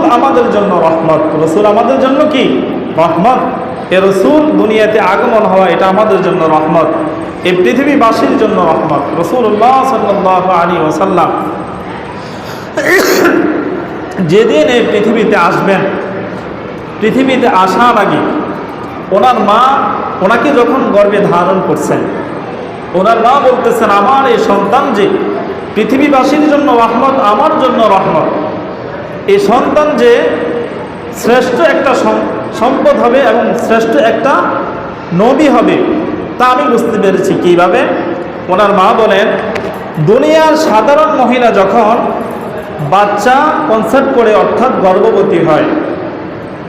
আমাদের জন্য রহমত। রসুল আমাদের জন্য কি? রহমত। এ রসুল দুনিয়াতে আগমন হওয়া এটা আমাদের জন্য রহমত। এই পৃথিবীবাসীর জন্য রহমত। রসুল্লাহ সাল্লাহ আলী ওসাল্লাম যেদিন এই পৃথিবীতে আসবেন, পৃথিবীতে আসার আগে ওনার মা ওনাকে যখন গর্বে ধারণ করছেন, ওনার মা বলতেছেন, আমার এই সন্তান যে পৃথিবীবাসীর জন্য রহমত, আমার জন্য রহমত। এই সন্তান যে শ্রেষ্ঠ একটা সম্পদ হবে এবং শ্রেষ্ঠ একটা নবী হবে, তা আমি বুঝতে পেরেছি কীভাবে? ওনার মা বলেন, দুনিয়ার সাধারণ মহিলা যখন বাচ্চা কনসেপ্ট করে অর্থাৎ গর্ভবতী হয়,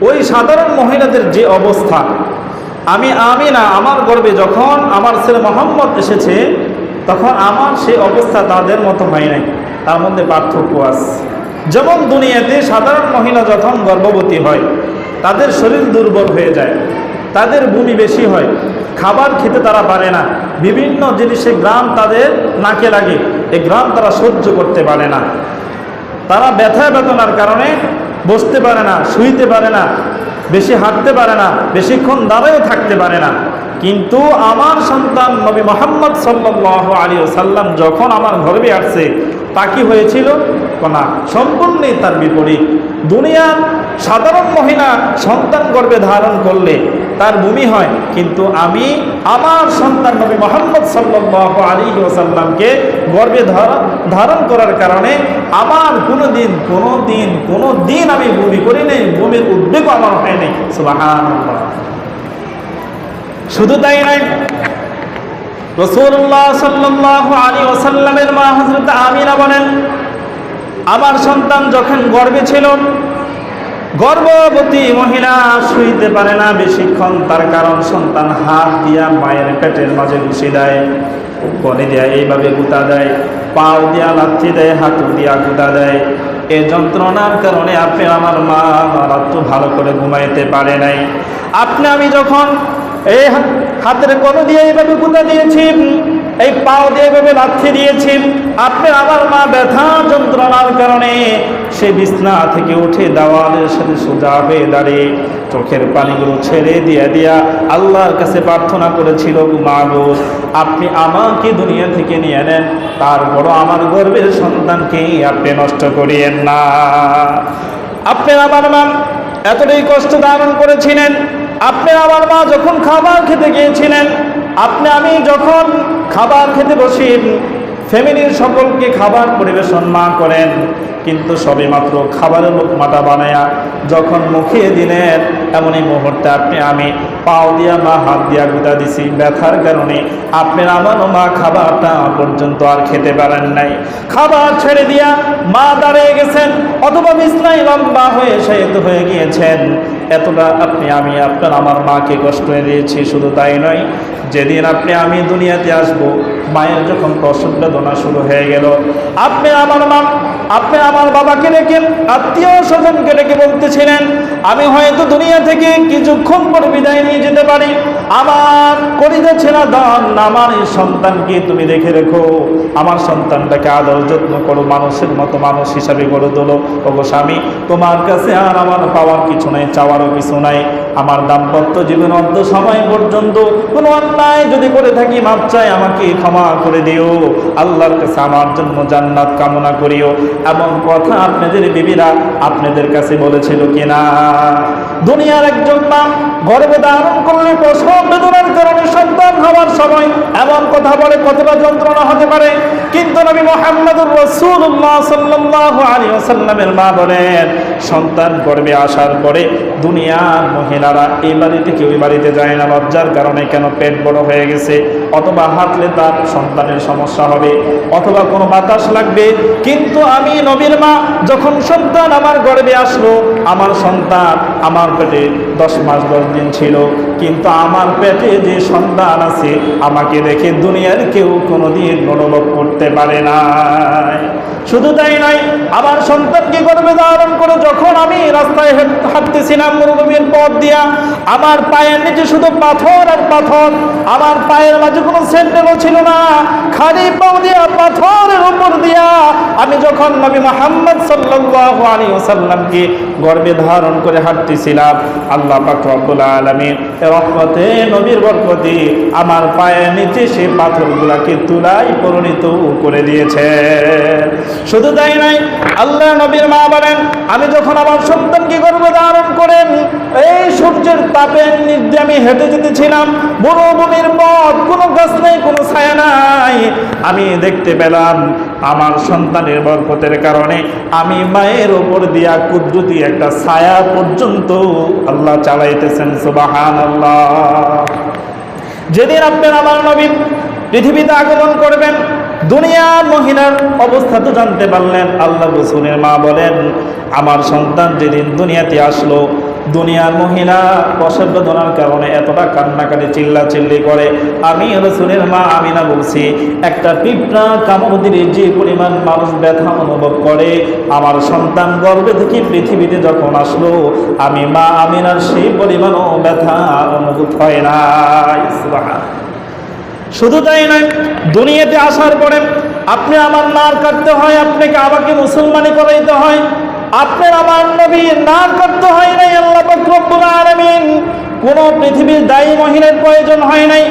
ওই সাধারণ মহিলাদের যে অবস্থা, আমি আমি না আমার গর্বে যখন আমার ছেলে মোহাম্মদ এসেছে, তখন আমার সেই অবস্থা তাদের মতো হয় নাই। তার মধ্যে পার্থক্য আছে। যেমন দুনিয়াতে সাধারণ মহিলা যখন গর্ভবতী হয়, তাদের শরীর দুর্বল হয়ে যায়, তাদের বমি বেশি হয়, খাবার খেতে তারা পারে না, বিভিন্ন জিনিসে গ্রাম তাদের নাকে লাগে, এই গ্রাম তারা সহ্য করতে পারে না। তারা ব্যথা বেদনার কারণে বসতে পারে না, শুইতে পারে না, বেশি হাঁটতে পারে না, বেশিক্ষণ দাঁড়ায়ও থাকতে পারে না। কিন্তু আমার সন্তান নবী মোহাম্মদ সাল্লাহ আলী সাল্লাম যখন আমার গর্বে আসছে, তা কি হয়েছিল? না সম্পূর্ণই তার বিপরীত। দুনিয়ার সাধারণ মহিলা সন্তান গর্ভে ধারণ করলে তার ভূমি হয়, কিন্তু আমি আমার সন্তান নবী মোহাম্মদ সাল্লাহ আলী ওসাল্লামকে গর্ভে ধারণ করার কারণে আমার কোনো দিন কোনো দিন কোনো দিন আমি বমি করি নেই বমির উদ্বেগও আমার হয়নি। সুবাহান শুধু তাই নয় রসুল্লাহ সাল্লাহ আলী ওসাল্লামের মা হজরত আমিনা বলেন, আমার সন্তান যখন গর্বে ছিল, গর্ভবতী মহিলা শুইতে পারে না বেশিক্ষণ, তার কারণ সন্তান হাত দিয়া মায়ের পেটের মাঝে ঘুষি দেয় কনে দিয়া এইভাবে গুতা দেয়, পাও দিয়া লাথি দেয় হাতু দিয়া গুতা দেয়। এই যন্ত্রণার কারণে আপনি আমার মা রাত্র ভালো করে ঘুমাইতে পারে নাই। আপনি আমি যখন এই হাতের কোনো দিয়ে এইভাবে গুতা দিয়েছি এই পাও দিয়ে এভাবে লাথি দিয়েছি আপনি আমার মা ব্যথা যন্ত্রণার কারণে সে বিছনা থেকে উঠে দেওয়ালের সাথে সোজা হয়ে দাঁড়িয়ে চোখের পানিগুলো ছেড়ে দিয়ে দিয়া আল্লাহর কাছে প্রার্থনা করেছিল মা গো, আপনি আমাকে দুনিয়া থেকে নিয়ে নেন। তারপরও আমার গর্বের সন্তানকে আপনি নষ্ট করিয়েন না। আপনি আমার মা এতটাই কষ্ট ধারণ করেছিলেন। আপনি আমার মা যখন খাবার খেতে গিয়েছিলেন, আপনি আমি যখন খাবার খেতে বসি, ফ্যামিলির সকলকে খাবার পরিবেশন মা করেন, কিন্তু সবে মাত্র খাবারের লোকমাটা বানায়া যখন মুখিয়ে দিলেন, এমনই মুহূর্তে আপনি আমি পাও দিয়া মা হাত দিয়া গুতা দিছি। ব্যথার কারণে আপনার আমার মা খাবারটা পর্যন্ত আর খেতে পারেন নাই। খাবার ছেড়ে দিয়া মা দাঁড়িয়ে গেছেন, অথবা বিছনায় লম্বা হয়ে শায়িত হয়ে গিয়েছেন। এতটা আপনি আমি আপনার আমার মাকে কষ্ট দিয়েছি শুধু তাই নয় যেদিন আপনি, আমি দুনিয়াতে আসব, মায়ের যখন প্রসব বেদনা শুরু হয়ে গেল, আপনি আমার মা, আপনি আমার বাবাকে ডেকে, আত্মীয় স্বজনকে ডেকে বলতেছিলেন, আমি হয়তো দুনিয়া থেকে কিছুক্ষণ পর বিদায় নিয়ে যেতে পারি। আমার করিতে ছেলে দন, আমার এই সন্তানকে তুমি দেখে রেখো। আমার সন্তানটাকে আদর যত্ন করো, মানুষের মতো মানুষ হিসাবে গড়ে তোলো। ওগো স্বামী, তোমার কাছে আর আমার পাওয়ার কিছু নাই, চাওয়ারও কিছু নাই। আমার দাম্পত্য জীবন অন্ত সময় পর্যন্ত কোনো অন্যায় যদি করে থাকি, মাপ চাই, আমাকে ক্ষমা করে দিও। আল্লাহর কাছে আমার জন্য জান্নাত কামনা করিও। এমন কথা আপনাদের বিবিরা আপনাদের কাছে বলেছিল কিনা? দুনিয়ার একজন নাম গর্বে ধারণ করলে প্রসব বেদনার হওয়ার সময় এমন কথা বলে কতটা যন্ত্রণা হতে পারে? কিন্তু নবী মোহাম্মদুর রসুল্লাহ সাল্লাহ মা বলেন, সন্তান গর্ভে আসার পরে দুনিয়ার মহিলারা এই বাড়িতে কেউ বাড়িতে যায় না। লজ্জার কারণে কেন পেট বড় হয়ে গেছে? অথবা হাতলে তার সন্তানের সমস্যা হবে, অথবা কোনো বাতাস লাগবে। কিন্তু আমি নবীর মা, যখন সন্তান আমার গর্ভে আসলো, আমার সন্তান আমার পেটে দশ মাস, দশ দিন ছিল। কিন্তু আমার পেটে যে সন্তান আছে, আমাকে দেখে দুনিয়ার কেউ কোনো কোনোদিন অনুভব করতে পারে না শুধু তাই নয়, আমার সন্তানকে গর্ভে ধারণ করে যখন আমি রাস্তায় হেঁট- হাঁটতেছিলাম মরুভূমির পথ দিয়া, আমার পায়ের নিচে শুধু পাথর আর পাথর, আমার পায়ের মাঝে কোনো স্যান্ডেলও ছিল না। খালি পাও দিয়া পাথরের উপর দিয়া আমি যখন নবী মোহাম্মদ সাল্লাল্লাহু আলাইহি ওয়াসাল্লামকে গর্ভে ধারণ করে হাঁটতেছিলাম, আল্লাহ পাক রব্বুল আলামিন রহমতে নবীর বরকতে আমার পায়ের নিচে সেই পাথরগুলাকে তুলাই পরিণত করে দিয়েছে শুধু তাই নাই আল্লাহ নবীর মা বলেন, আমি যখন আমার সন্তানকে গর্ভে ধারণ করেন এই সূর্যের তাপের নির্দে আমি হেঁটে যেতেছিলাম, মরুভূমির পথ কোনো গাছ নেই, কোনো ছায়া নাই। আমি দেখতে পেলাম, আমার সন্তানের বরকতের কারণে আমি মায়ের ওপর দিয়া কুদরতি একটা ছায়া পর্যন্ত আল্লাহ চালাইতেছেন সুবাহান আল্লাহ যেদিন আপনার আমার নবী পৃথিবীতে আগমন করবেন দুনিয়ার মহিলার অবস্থা তো জানতে পারলেন, আল্লাহ রসুলের মা বলেন, আমার সন্তান যেদিন দুনিয়াতে আসলো দুনিয়ার মহিলা প্রসব বেদনার কারণে এতটা কান্নাকাটি চিল্লা চিল্লি করে। আমি রসুলের মা আমিনা বলছি, একটা পিঁপড়া কামড় যে পরিমাণ মানুষ ব্যথা অনুভব করে, আমার সন্তান গর্ভে থেকে পৃথিবীতে যখন আসলো, আমি মা আমিনার সেই পরিমাণও ব্যথা অনুভূত হয় না শুধু তাই নয়, দুনিয়াতে আসার পরে আপনি আমার নার কাটতে হয়, আপনাকে আমাকে মুসলমানি করাইতে হয়, আপনার আমার নবী নার কাটতে হয় নাই আল্লাহ পাক রব্বুল আলামিন কোন পৃথিবীর দায়ী মহিলার প্রয়োজন হয় নাই।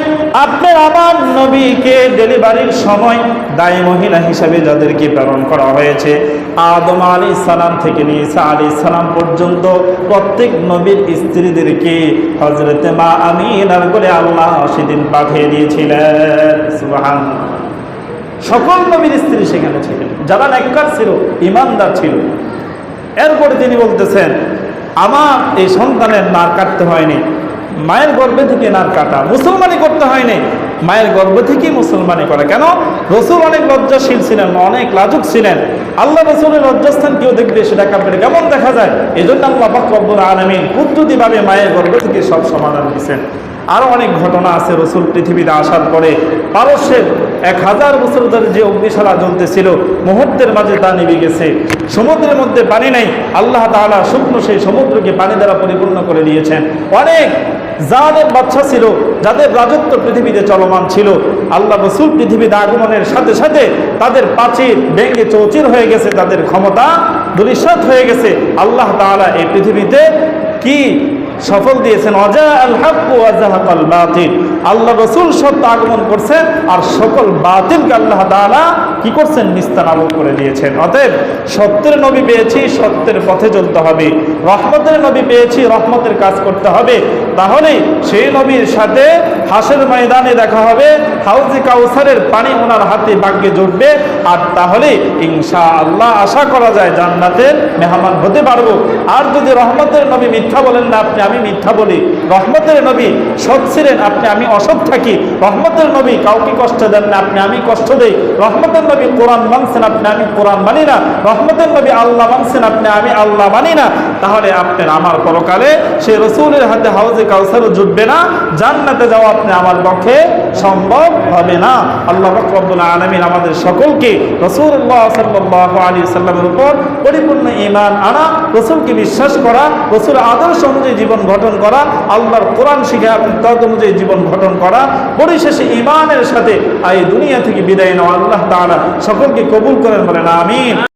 আপনার আমার নবীকে ডেলিভারির সময় দায়ী মহিলা হিসাবে যাদেরকে প্রেরণ করা হয়েছে, আদম আলী সালাম থেকে নিয়ে আলী সালাম পর্যন্ত প্রত্যেক নবীর স্ত্রীদেরকে হজরতে মা আমিনার করে আল্লাহ সেদিন পাঠিয়ে দিয়েছিলেন। সকল নবীর স্ত্রী সেখানে ছিলেন। যারা নেককার ছিল, ইমানদার ছিল। এরপরে তিনি বলতেছেন আমার এই সন্তানের নার কাটতে হয়নি, মায়ের গর্বে থেকে নার কাটা, মুসলমানি করতে হয়নি, মায়ের গর্ব থেকেই মুসলমানি করে। কেন? রসুল অনেক লজ্জাশীল ছিলেন, অনেক লাজুক ছিলেন। আল্লাহ রসুলের লজ্জাস্থান কেউ দেখবে, সেটা কাপড়ে কেমন দেখা যায়? এই জন্য আল্লাহ পাক রব্বুল আলমিন কুদ্রুতিভাবে মায়ের গর্ব থেকে সব সমাধান দিচ্ছেন আরও অনেক ঘটনা আছে, রসুল পৃথিবীতে আসার পরে। পারস্যের এক হাজার বছর ধরে যে অগ্নিশালা জ্বলতেছিল, মুহূর্তের মাঝে তা নিভে গেছে। সমুদ্রের মধ্যে পানি নেই, আল্লাহ তাআলা শুকনো সেই সমুদ্রকে পানি দ্বারা পরিপূর্ণ করে দিয়েছেন। অনেক যাদের বাচ্চা ছিল, যাদের রাজত্ব পৃথিবীতে চলমান ছিল। আল্লাহ রসুল পৃথিবীতে আগমনের সাথে সাথে তাদের প্রাচীর ভেঙে চৌচির হয়ে গেছে, তাদের ক্ষমতা দুরিশ্বাত হয়ে গেছে। আল্লাহ তাআলা এই পৃথিবীতে কি সফল দিয়েছেন আল্লাহ রসুল সত্য আগমন করছেন আর সকল বাতিলকে আল্লাহ তাআলা কি করছেন? নিস্তানাবুদ করে দিয়েছেন। অতএব সত্যের নবী পেয়েছি, সত্যের পথে চলতে হবে। রহমতের নবী পেয়েছি, রহমতের কাজ করতে হবে। তাহলে সেই নবীর সাথে হাসের ময়দানে দেখা হবে। হাউজে কাউসারের পানি ওনার হাতে ভাগ্যে জুটবে। আর তাহলে ইনশা আল্লাহ আশা করা যায় জান্নাতের মেহমান হতে পারব। আর যদি রহমতের নবী মিথ্যা বলেন না, আপনি আমি মিথ্যা বলি। রহমতের নবী সৎ ছিলেন, আপনি আমি অসৎ থাকি। রহমতের নবী কাউকে কষ্ট দেন না, আপনি আমি কষ্ট দেই। রহমতের নবী কোরআন মানছেন আপনি, আমি কোরআন মানি না। রহমতের নবী আল্লাহ মানছেন আপনি, আমি আল্লাহ মানি না। তাহলে আপনার আমার পরকালে সে রসুলের হাতে হাউজে কাউসারও জুটবে না। জান্নাতে যাওয়া আপনি আমার পক্ষে সম্ভব হবে না। আল্লাহ রব্বুল আলমিন আমাদের সকলকে রসুল্লাহ সাল্লাহ আলী সাল্লামের উপর পরিপূর্ণ ইমান আনা, রসুলকে বিশ্বাস করা রসুল আদর্শ অনুযায়ী জীবন গঠন করা, আল্লাহর কোরআন শিখে তদ অনুযায়ী জীবন গঠন করা, পরিশেষে ইমানের সাথে এই দুনিয়া থেকে বিদায় নেওয়া আল্লাহ তাআলা সকলকে কবুল করেন বলেন, আমিন।